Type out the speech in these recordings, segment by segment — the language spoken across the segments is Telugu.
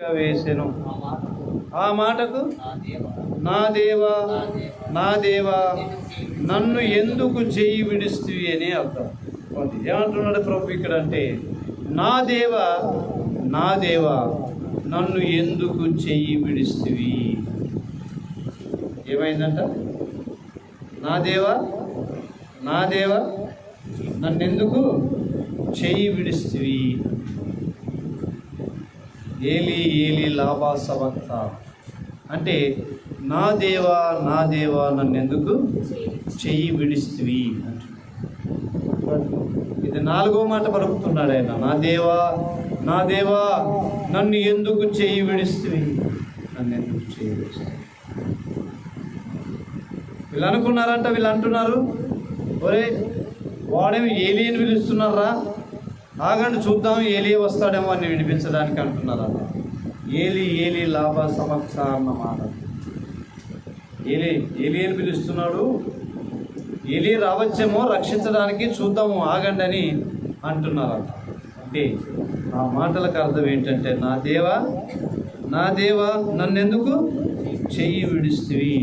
వేసెను. ఆ మాటకు? నా దేవా నా దేవా నన్ను ఎందుకు చెయ్యి విడుస్తుంది అని అర్థం. ఏమంటున్నాడు ప్రభు ఇక్కడ అంటే నా దేవా నా దేవా నన్ను ఎందుకు చెయ్యి విడుస్తుంది ఏమైందంట? నా దేవా నా దేవా నన్ను ఎందుకు చెయ్యి విడుస్తుంది ఏలి ఏలి లాభా సవక్త. అంటే నా దేవా నా దేవా నన్ను ఎందుకు చెయ్యి విడిస్తువి ఇది నాలుగో మాట పలుకుతున్నాడు ఆయన. నా దేవా నా దేవా నన్ను ఎందుకు చెయ్యి విడిస్తువి నన్ను ఎందుకు చెయ్యి విడిస్తువి వీళ్ళు అనుకున్నారంట వీళ్ళు అంటున్నారు. ఒరే వాడేమి ఏలి అని పిలుస్తున్నారా? ఆగండి చూద్దాం ఏలి వస్తాడేమో అని వినిపించడానికి అంటున్నారా? ఏలి ఏలి లాభ సమక్ష మాట. ఏలి ఏలి అని పిలుస్తున్నాడు. ఏలి రావచ్చేమో రక్షించడానికి చూద్దాము ఆగండి అని అంటున్నారు అంటే ఆ మాటలకు అర్థం ఏంటంటే నా దేవా నా దేవా నన్నెందుకు? చెయ్యి విడిస్తువి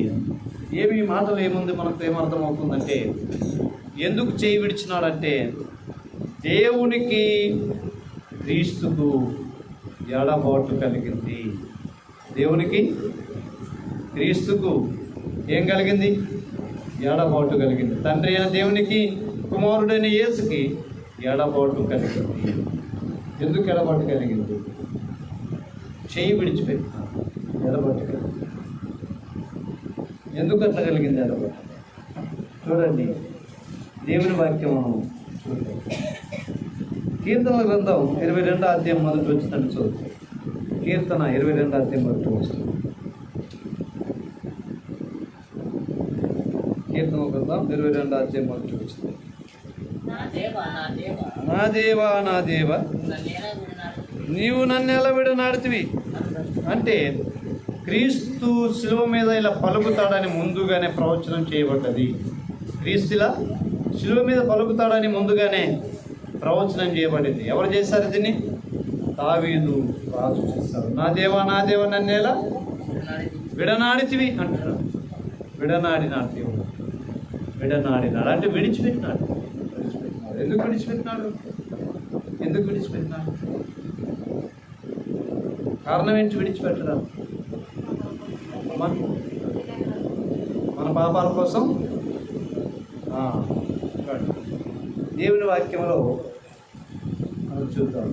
ఏమి మాటలు ఏముంది? మనకు ఏమర్థం అవుతుందంటే ఎందుకు చెయ్యి విడిచినాడంటే దేవునికి క్రీస్తుకు ఎడబాటు కలిగింది. దేవునికి క్రీస్తుకు ఏం కలిగింది? ఎడబాటు కలిగింది. తండ్రి అయిన దేవునికి కుమారుడైన యేసుకి ఎడబాటు కలిగింది. ఎందుకు ఎడబాటు కలిగింది? చేయి విడిచిపెట్టినాడు ఎడబాటు కలిగింది. ఎందుకు అట్లా కలిగింది ఎడబాటు? చూడండి. దేవుని వాక్యం చూడండి. చూద్దాం కీర్తనల గ్రంథం ఇరవై రెండో అధ్యాయం మొదటి వచ్చిందండి చూద్దాం కీర్తన ఇరవై రెండో అధ్యాయం మొదటి వస్తుంది కీర్తన గ్రంథం ఇరవై రెండో అధ్యాయం మొదటి వచ్చింది నా దేవ నా దేవ. నీవు నన్ను ఎలా విడనాడుతివి అంటే క్రీస్తు శిలువ మీద ఇలా పలుకుతాడని ముందుగానే ప్రవచనం చేయబడ్డది. క్రీస్తులా? శిలువ మీద పలుకుతాడని ముందుగానే ప్రవచనం చేయబడింది. ఎవరు చేశారు దీన్ని? దావీదు రాజు చేశారు. నా దేవా నా దేవా నన్నేలా? విడనాడితివి అంటున్నాడు విడనాడినాడు దేవుడు. విడనాడినాడు. అంటే విడిచిపెట్టినాడు. విడిచిపెట్టినాడు. ఎందుకు విడిచిపెట్టినాడు? ఎందుకు విడిచిపెట్టినాడు? కారణం ఏంటి విడిచిపెట్టడం? మన మన పాపాల కోసం దేవుని వాక్యంలో చూద్దాం.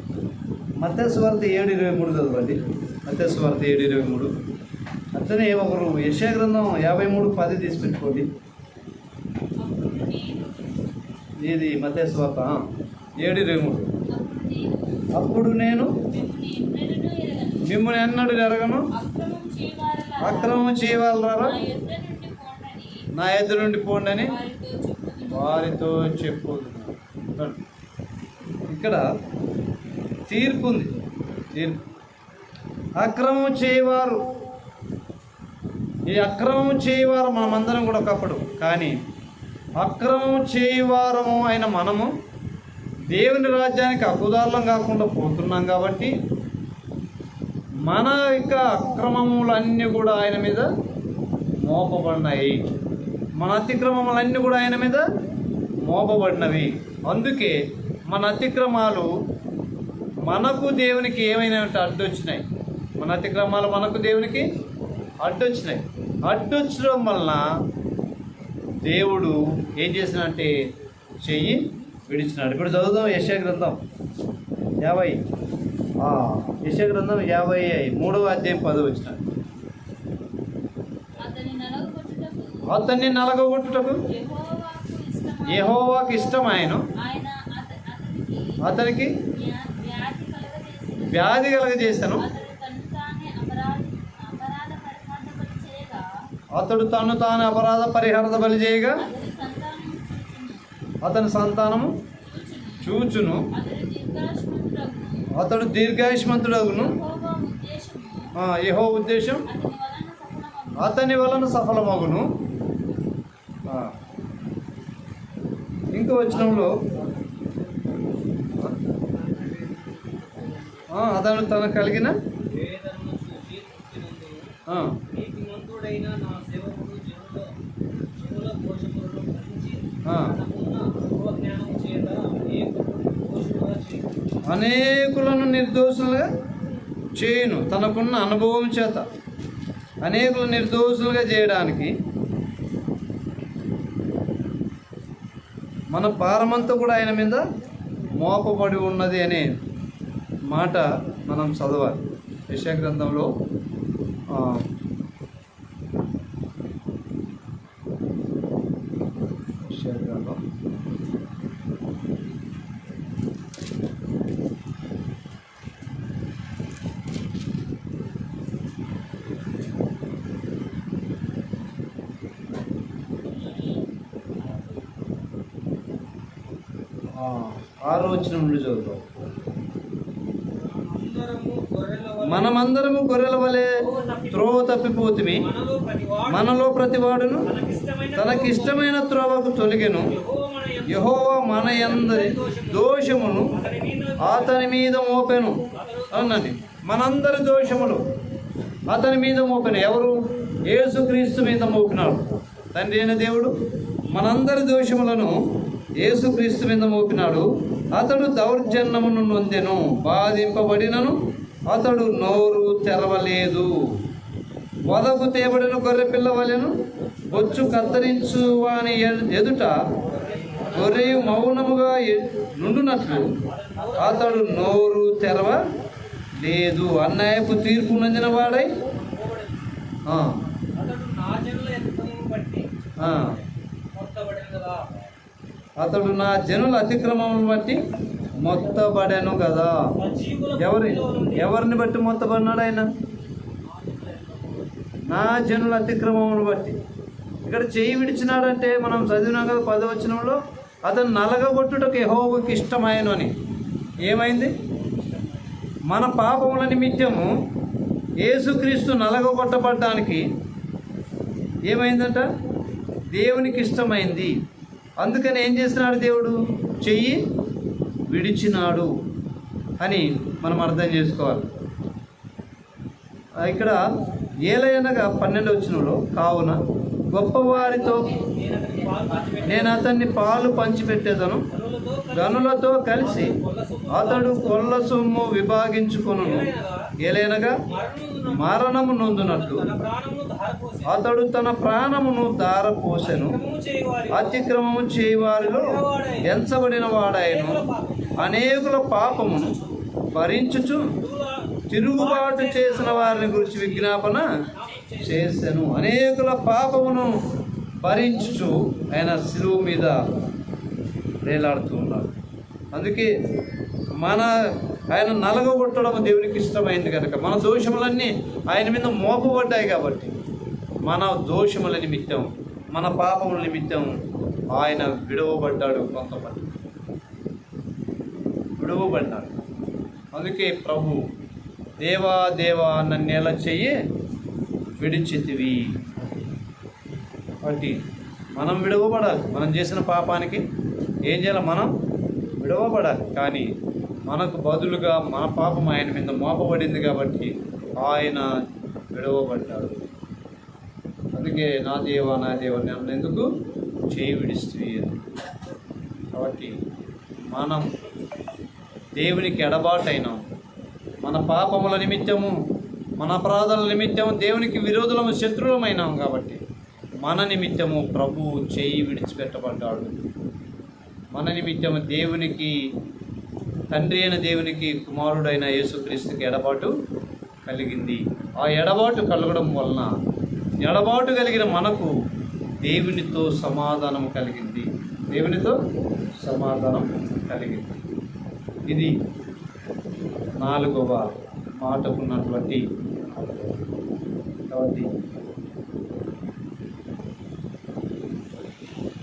మత్స్యవార్త ఏడు ఇరవై మూడు చదవండి. మత్స్యవార్త ఏడు ఇరవై మూడు. అట్లనే ఒకరు యశాగ్రంథం యాభై మూడు పది తీసి పెట్టుకోండి. ఇది మత్స్యవార్త ఏడు ఇరవై మూడు. అప్పుడు నేను మిమ్మల్ని ఎన్నడు ఎరగను అక్రమం చేయవాలరా నా ఎదురు నుండి పోండి అని వారితో చెప్పు ఇక్కడ తీర్పు ఉంది. తీర్పు. అక్రమం చేయవారు. ఈ అక్రమం చేయవారు మనమందరం కూడా ఒకప్పుడు. కానీ అక్రమం చేయవారము అయిన మనము దేవుని రాజ్యానికి అకుదారులం కాకుండా పోతున్నాం కాబట్టి మన యొక్క అక్రమములన్నీ కూడా ఆయన మీద మోపబడినాయి మన అతిక్రమములన్నీ కూడా ఆయన మీద మోపబడినవి. అందుకే మన అతిక్రమాలు మనకు దేవునికి ఏమైనా అడ్డొచ్చినాయి. మన అతిక్రమాలు మనకు దేవునికి అడ్డొచ్చినాయి. అడ్డొచ్చడం వలన దేవుడు ఏం చేసినంటే చెయ్యి విడిచినాడు. ఇప్పుడు చదువుదాం యశ గ్రంథం. యాభై. యశ గ్రంథం యాభై మూడవ అధ్యాయం పదవి నలగొట్టుటకు అతన్ని నలగొట్టుటకు యెహోవాకు యెహోవాకి ఇష్టమాయను ఆయన అత- అతనికి అతనికి వ్యా- వ్యాధి కలగజేసిన వ్యాధి కలగజేశాను అతడు తను తానే అపరాధ అపరాధ పరిహారపడి చేయగా అతడు తను తాను అపరాధ పరిహారత బలి చేయగా అతని సంతానము చూచును. అతడు దీర్ఘాయుష్మంతుడగును. యెహో ఉద్దేశం అతని వలన సఫలమగును. ఇంకో వచనంలో ఆ, అతను తనకు కలిగిన వేదన ఆ, నీతిమంతుడైన నా సేవకుడు జనుల జనుల దోషములను భరించి ఆ. అతను తన కలిగిన? అనేకులను అనేకులను నిర్దోషులుగా చేయను. తనకున్న అనుభవం చేత అనేకులు నిర్దోషులుగా చేయడానికి మన భారమంతా కూడా ఆయన మీద మోపబడి ఉన్నది అని మాట మనం చదవాలి. యశా గ్రంథంలో ఆ, గ్రంథం. ఆరో వచ్చిన నుండి చదువుతాం అందరము గొర్రెల వలె మనమందరము గొర్రెల వలె త్రోవ తప్పిపోతుమి. మనలో ప్రతివాడును తనకిష్టమైన త్రోవకు తొలగెను. మన యహోవా మన యందరి దోషమును అతని మీద మోపెను అన్నది. మనందరి దోషములు అతని మీద మోపెను. ఎవరు? యేసుక్రీస్తు మీద మోపినాడు తండ్రి అయిన దేవుడు మనందరి దోషములను యేసుక్రీస్తు మీద మోపినాడు. అతడు దౌర్జన్యమును నొందెను బాధింపబడినను అతడు నోరు తెరవలేదు. వదకు తేబడిన గొర్రె పిల్లవలను బొచ్చు కత్తిరించు వాని ఎదుట గొర్రె మౌనముగా నుండునట్లు అతడు నోరు తెరవ లేదు అన్యాయపు తీర్పు నందిన వాడై అతడు నా జనుల అతిక్రమం బట్టి మొత్తబడిన కదా. మొత్తబడెను కదా ఎవరి ఎవరిని బట్టి మొత్తబడినాడు ఆయన? నా జనుల అతిక్రమమును బట్టి. ఇక్కడ చేయి విడిచినాడంటే మనం చదివినాం కదా పదవచనంలో అతను నలగగొట్టుటకు యెహోవాకి ఇష్టమాయను అని. ఏమైంది? మన పాపముల నిమిత్తము యేసుక్రీస్తు నలగొట్టబడ్డానికి ఏమైందంట? దేవునికి ఇష్టమైంది. అందుకని ఏం చేస్తున్నాడు దేవుడు? చెయ్యి విడిచినాడు అని మనం అర్థం చేసుకోవాలి. ఇక్కడ ఏలయనగా పన్నెండు వచ్చినలో కావున గొప్పవారితో నేను అతన్ని పాలు పంచిపెట్టేదను. గనులతో కలిసి అతడు కొల్ల సొమ్ము విభాగించుకొను ఏలైనగా మరణము నొందునట్లు అతడు తన ప్రాణమును దారపోసెను అతిక్రమము చేయవారిలో ఎంచబడిన వాడాయను అనేకుల పాపమును భరించుచు తిరుగుబాటు చేసిన వారిని గురించి విజ్ఞాపన చేశాను అనేకుల పాపమును భరించుచు ఆయన శిలువు మీద వేలాడుతూ ఉన్నారు అందుకే మన ఆయన నలగొట్టడం దేవునికి ఇష్టమైంది కనుక మన దోషములన్నీ ఆయన మీద మోపబడ్డాయి కాబట్టి మన దోషముల నిమిత్తం మన పాపముల నిమిత్తం ఆయన విడవబడ్డాడు కొంతమంది. విడవబడ్డాడు. అందుకే ప్రభు దేవా దేవా నన్ను ఎలా చెయ్యి విడిచితివి. కాబట్టి మనం విడవబడాలి. మనం చేసిన పాపానికి ఏం చేయాలి? మనం విడవబడాలి. కానీ మనకు బదులుగా మన పాపం ఆయన మీద మోపబడింది కాబట్టి ఆయన విడవబడ్డాడు. అందుకే నా దేవ నా దేవ అన్నందుకు చేయి విడిస్తుంది కాబట్టి మనం దేవునికి ఎడబాటైనాం. మన పాపముల నిమిత్తము మన అపరాధాల నిమిత్తము దేవునికి విరోధులము శత్రువులమైనాం కాబట్టి మన నిమిత్తము ప్రభువు చేయి విడిచిపెట్టబడ్డాడు. మన నిమిత్తము దేవునికి తండ్రి అయిన దేవునికి కుమారుడైన యేసుక్రీస్తుకి ఎడబాటు కలిగింది. ఆ ఎడబాటు కలగడం వలన ఎడబాటు కలిగిన మనకు దేవునితో సమాధానం కలిగింది. దేవునితో సమాధానం కలిగింది. ఇది నాలుగవ మాటకున్నటువంటి కాబట్టి